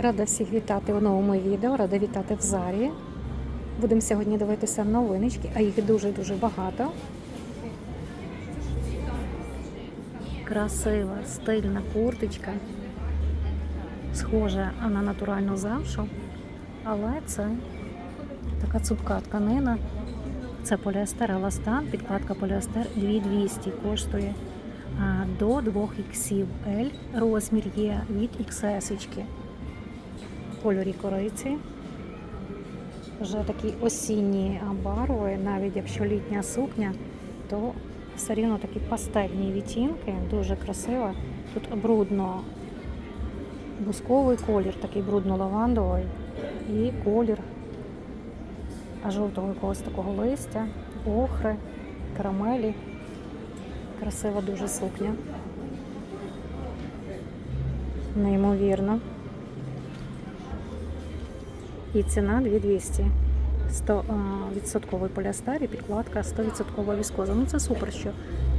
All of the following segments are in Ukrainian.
Рада всіх вітати у новому відео, рада вітати в Зарі. Будемо сьогодні дивитися новиночки, а їх дуже-дуже багато. Красива, стильна курточка. Схожа на натуральну замшу, але це така цупка тканина. Це поліестер еластан, підкладка поліестер 2200 коштує до 2 іксів L. Розмір є від XS. -очки кольорі кориці. Вже такі осінні барви, навіть якщо літня сукня, то все рівно такі пастельні відтінки, дуже красиво. Тут брудно бусковий колір, такий брудно-лавандовий і колір жовтого якогось такого листя, охри, карамелі. Красива дуже сукня. Неймовірно. І ціна 2200. 100 а, відсотковий поліестер і підкладка 100% віскоза. Ну це супер, що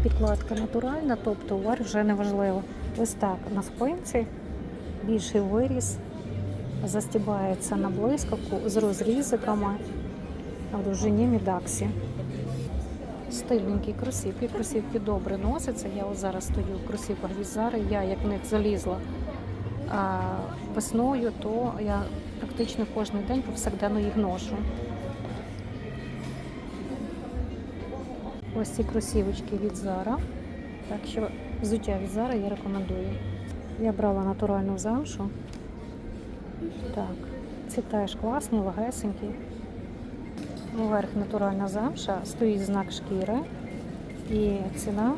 підкладка натуральна, тобто вар вже не важливо. Ось так на спинці більший виріс, застібається на блискавку з розрізиками в довжині мідаксі. Стильненькі кросівки. Кросівки добре носяться. Я ось зараз стою в кросівках від Зари. Я як в них залізла а, весною, то я практично кожен день повсякденно їх ношу. Ось ці кросівочки від Zara. Так що взуття від Zara я рекомендую. Я брала натуральну замшу. Так, ці теж класні, легесенькі. Вверх натуральна замша, стоїть знак шкіри. І ціна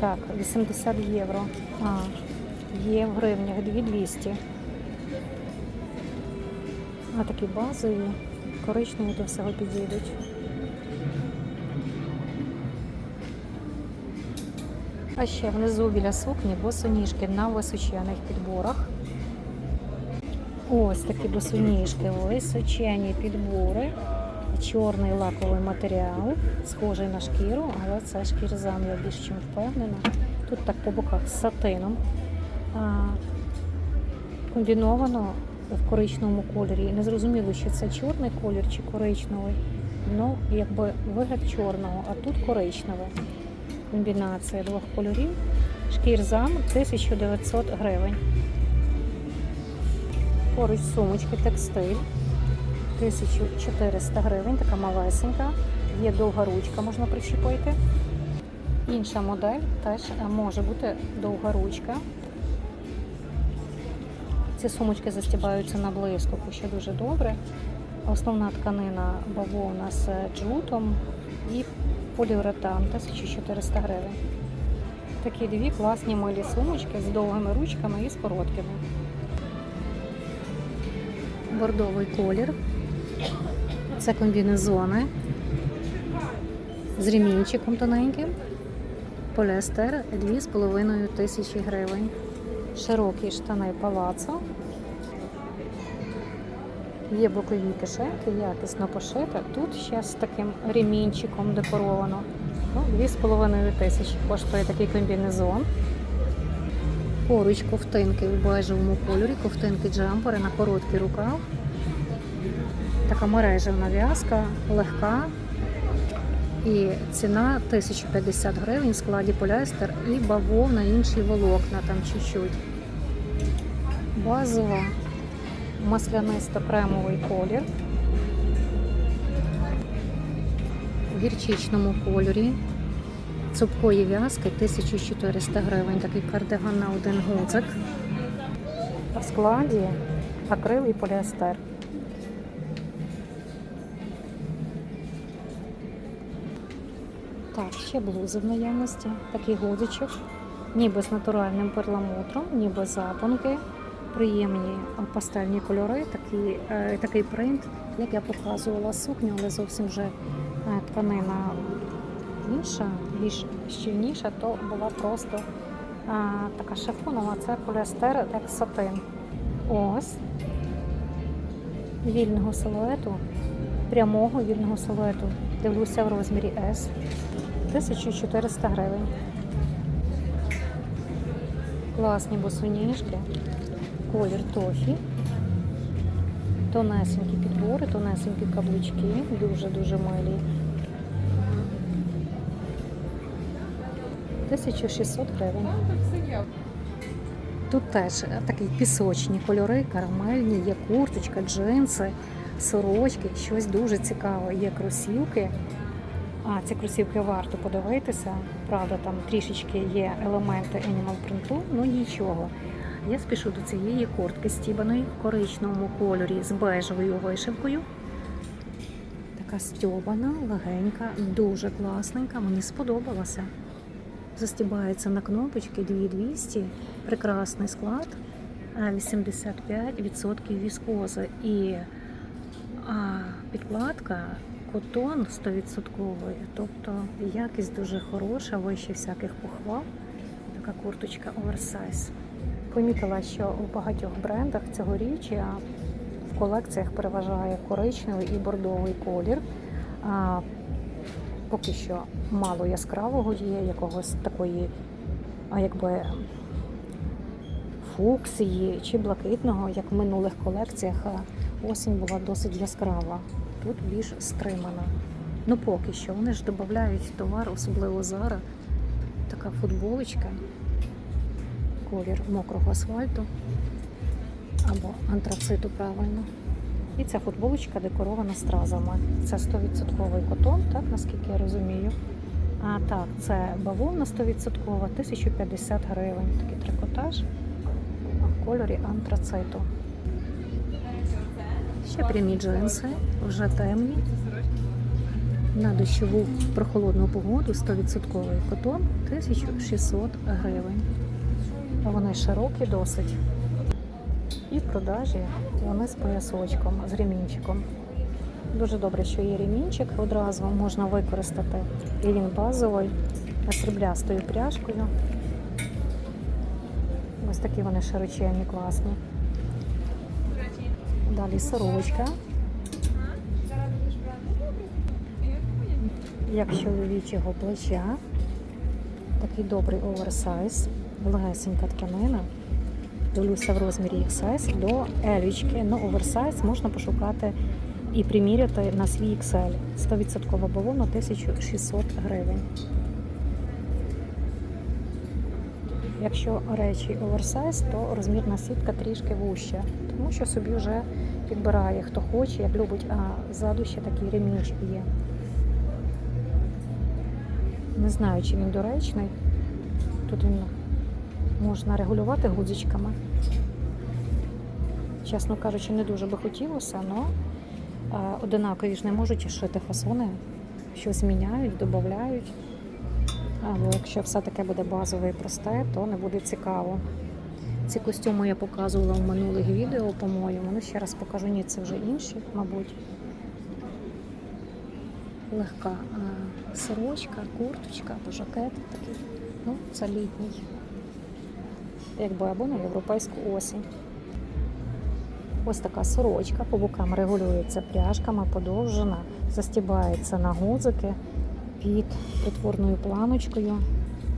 так, 80 євро. А, є в гривнях 2200. А такі базові, коричневі до всього підійдуть. А ще внизу біля сукні босоніжки на височених підборах. Ось такі босоніжки, височені підбори. Чорний лаковий матеріал, схожий на шкіру, але це шкірзам, я більш чим впевнена. Тут так по боках з сатином. Комбіновано в коричневому кольорі. Не зрозуміло, чи це чорний колір чи коричневий. Ну, якби вигляд чорного, а тут коричневий. Комбінація двох кольорів. Шкірзам 1900 гривень. Поруч сумочки текстиль. 1400 гривень, така малесенька. Є довга ручка, можна причепити. Інша модель теж може бути довга ручка. Ці сумочки застібаються на блискавку, що дуже добре. Основна тканина бавовна з джутом і поліуретан 1400 гривень. Такі дві класні милі сумочки з довгими ручками і з короткими. Бордовий колір. Це комбінезони з ремінчиком тоненьким. Поліестер 2,5 тисячі гривень. Широкі штани палацо. Є бокові кишеньки, якісно пошита. Тут ще з таким ремінчиком декоровано. Ну, 2,5 тисячі коштує такий комбінезон. Поруч ковтинки в бежевому кольорі, ковтинки джемпери на короткий рукав. Така мережевна в'язка, легка. І ціна 1050 гривень в складі поліестер і бавовна, інші волокна там чуть-чуть. Базова маслянисто-кремовий колір. В гірчичному кольорі. Цупкої в'язки 1400 гривень. Такий кардиган на один гудзик. В складі акрил і поліестер. Так, ще блузи в наявності. Такий гудзичок, ніби з натуральним перламутром, ніби запонки. Приємні пастельні кольори, такий, е, такий принт, як я показувала сукню, але зовсім вже е, тканина інша, більш щільніша, то була просто е, така шифонова, це поліестер, як сатин. Ось вільного силуету, прямого вільного силуету. Дивлюся в розмірі S. 1400 гривень. Класні босоніжки. колір тофі. Тонесенькі підбори, тонесенькі каблучки, дуже-дуже милі. 1600 гривень. Тут теж такі пісочні кольори, карамельні, є курточка, джинси, сорочки, щось дуже цікаве. Є кросівки. А ці кросівки варто подивитися. Правда, там трішечки є елементи Animal Print, ну нічого. Я спішу до цієї куртки стібаної в коричневому кольорі з бежевою вишивкою. Така стьобана, легенька, дуже класненька, мені сподобалася. Застібається на кнопочки 2200, прекрасний склад, 85% віскози і а, підкладка котон 100%, тобто якість дуже хороша, вище всяких похвал. Така курточка оверсайз. Помітила, що у багатьох брендах цьогоріч а, в колекціях переважає коричневий і бордовий колір. А, поки що мало яскравого є, якогось такої, а якби фуксії чи блакитного, як в минулих колекціях. Осінь була досить яскрава. Тут більш стримана. Ну поки що. Вони ж додають товар, особливо зараз. Така футболочка, колір мокрого асфальту або антрациту правильно. І ця футболочка декорована стразами. Це 100% котон, так наскільки я розумію. А так, це бавовна 100%, 1050 гривень. Такий трикотаж в кольорі антрациту. Ще прямі джинси, вже темні. На дощову прохолодну погоду 100% котон 1600 гривень. Вони широкі досить. І в продажі вони з поясочком, з ремінчиком. Дуже добре, що є ремінчик, одразу можна використати. І він базовий, сріблястою пряжкою. Ось такі вони широченні, класні. Далі сорочка. Як чоловічого плеча. Такий добрий оверсайз, легесенька тканина. Дивлюся в розмірі XS до елічки. Ну, оверсайз можна пошукати і приміряти на свій XL. 100% бавовна 1600 гривень. Якщо речі оверсайз, то розмірна сітка трішки вуща, тому що собі вже підбирає хто хоче, як любить, а ззаду ще такий ремінчик є. Не знаю, чи він доречний. Тут він можна регулювати гудзичками. Чесно кажучи, не дуже би хотілося, але одинакові ж не можуть шити фасони, щось міняють, додають. Або якщо все таке буде базове і просте, то не буде цікаво. Ці костюми я показувала в минулих відео, по-моєму. Ну, ще раз покажу, ні, це вже інші, мабуть. Легка а, сорочка, курточка або жакет такий. Ну, це літній. Якби або на європейську осінь. Ось така сорочка, по бокам регулюється пряжками, подовжена, застібається на гудзики під притворною планочкою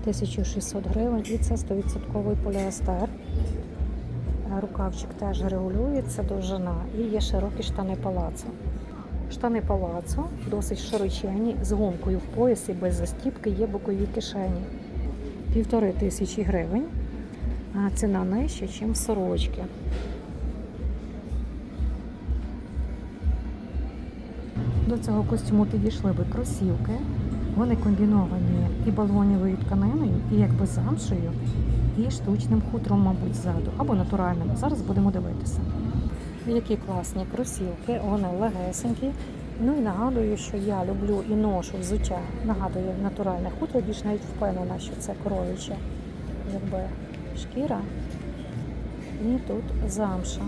1600 гривень і це 100% поліестер. Рукавчик теж регулюється довжина і є широкі штани палацо. Штани палацо досить широченні, з гумкою в поясі без застіпки є бокові кишені. Півтори тисячі гривень. А ціна нижча, ніж сорочки. До цього костюму підійшли би кросівки. Вони комбіновані і балонівою тканиною, і якби замшею, і штучним хутром, мабуть, ззаду, або натуральним. Зараз будемо дивитися. Які класні кросівки, вони легесенькі. Ну і нагадую, що я люблю і ношу взуття. Нагадую, натуральне хутро, більш навіть впевнена, що це коров'яча якби шкіра. І тут замша.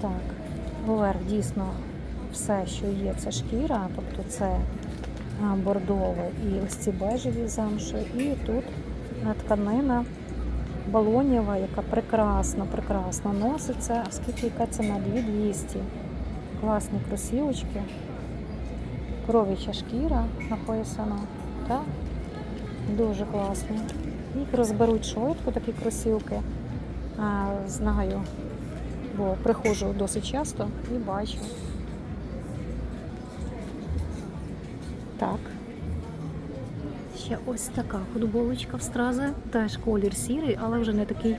Так, поверх дійсно все, що є, це шкіра, тобто це бордове і ось ці бежеві замші. І тут тканина балонєва, яка прекрасно, прекрасно носиться. Скільки яка ціна? 2200. Класні кросівочки. Коров'яча шкіра написано. Так? Дуже класні. Їх розберуть швидко, такі кросівки. знаю, бо приходжу досить часто і бачу. Так. Ще ось така футболочка в стрази. Теж колір сірий, але вже не такий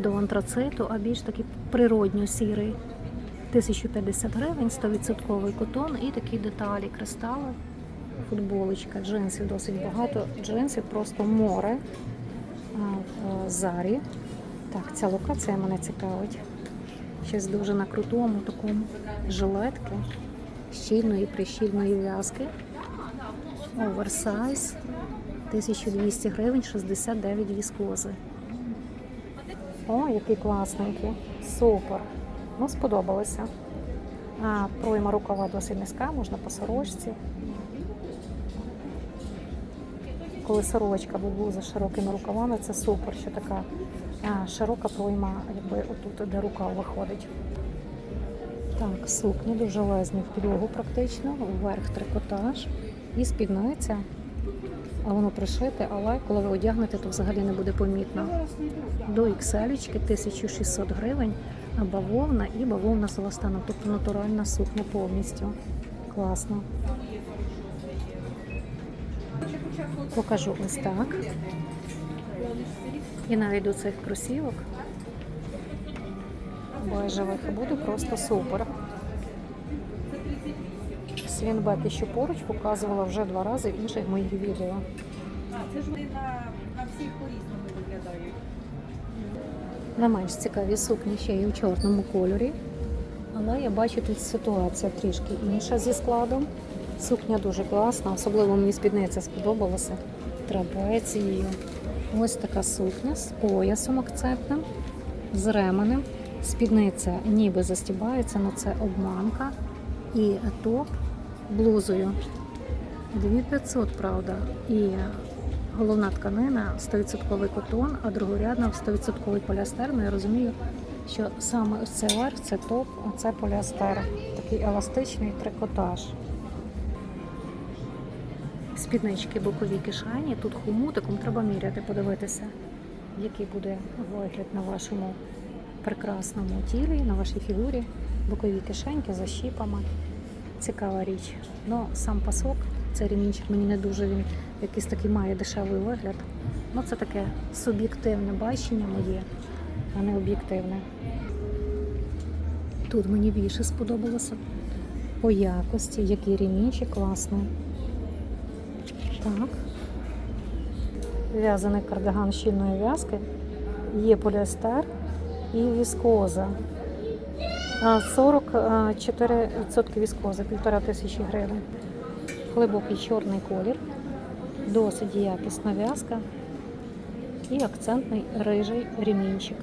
до антрациту, а більш такий природньо сірий. 1050 гривень, 100% котон і такі деталі, кристали, футболочка, джинсів досить багато. Джинсів просто море в зарі. Так, ця локація мене цікавить. Щось дуже на крутому такому жилетки, щільної, прищільної в'язки. Оверсайз 1200 гривень, 69 віскози. О, який класненький. Супер. Ну, сподобалося. А, пройма рукава досить низька, можна по сорочці. Коли сорочка або блуза з широкими рукавами, це супер, що така а, широка пройма, якби отут, де рукав виходить. Так, сукні дуже лезні в підлогу практично, вверх трикотаж і спідниця. А воно пришите, але коли ви одягнете, то взагалі не буде помітно. До XL 1600 гривень, бавовна і бавовна з еластаном, тобто натуральна сукня повністю. Класно. Покажу ось так. І навіть до цих кросівок бежевих буде просто супер. Свінбеки, що поруч, показувала вже два рази в інших моїх відео. Це ж вони на, на всіх по-різному виглядають. Не менш цікаві сукні ще й у чорному кольорі. Але я бачу тут ситуація трішки інша зі складом. Сукня дуже класна, особливо мені спідниця сподобалася трапецією. Ось така сукня з поясом акцентним, з ременем. Спідниця ніби застібається, але це обманка. І топ блузою 2500, правда. І головна тканина 100% котон, а другорядна 100% поліастер. Ну, я розумію, що саме ось цей це топ, а це поліастер. Такий еластичний трикотаж. Спіднички бокові кишені. Тут хомутиком треба міряти, подивитися, який буде вигляд на вашому прекрасному тілі, на вашій фігурі. Бокові кишеньки за щіпами. Цікава річ. Ну, сам пасок, цей ремінчик мені не дуже він якийсь такий має дешевий вигляд. Ну, це таке суб'єктивне бачення моє, а не об'єктивне. Тут мені більше сподобалося по якості, який ремінчик класний. Так. В'язаний кардиган щільної в'язки. Є поліестер і віскоза. А, 44% віскози, півтора тисячі гривень. Глибокий чорний колір, досить якісна в'язка і акцентний рижий ремінчик.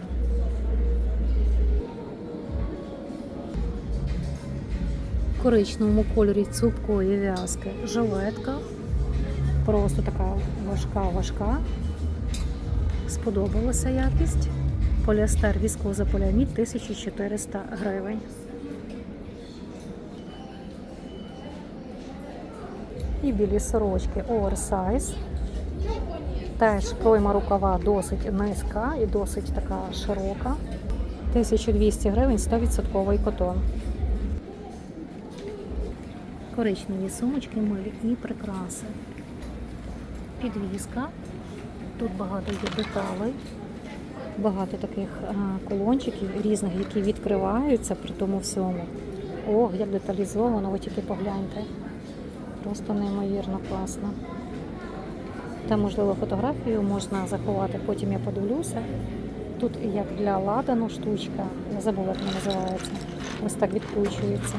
В коричневому кольорі цупкої в'язки жилетка. Просто така важка-важка. Сподобалася якість. Поліестер віскоза поліамід 1400 гривень. І білі сорочки оверсайз. Теж пройма рукава досить низька і досить така широка. 1200 гривень 100% котон. Коричневі сумочки милі і прикраси. Підвізка. Тут багато є деталей. Багато таких колончиків різних, які відкриваються при тому всьому. Ох, як деталізовано, ви тільки погляньте. Просто неймовірно класно. Там, можливо, фотографію можна заховати, потім я подивлюся. Тут як для ладану штучка, я забула, як вона називається. Ось так відкручується.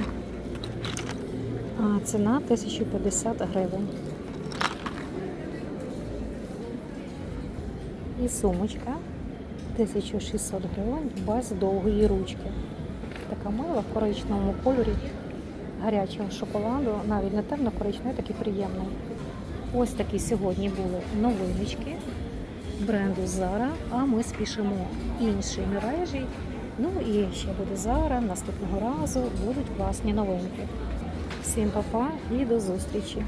А ціна 1050 гривень. І сумочка 1600 гривень без довгої ручки. Така мила в коричневому кольорі гарячого шоколаду, навіть не темно коричневий, такий приємний. Ось такі сьогодні були новиночки бренду Zara, а ми спішимо інші мережі. Ну і ще буде Zara, наступного разу будуть класні новинки. Всім па-па і до зустрічі!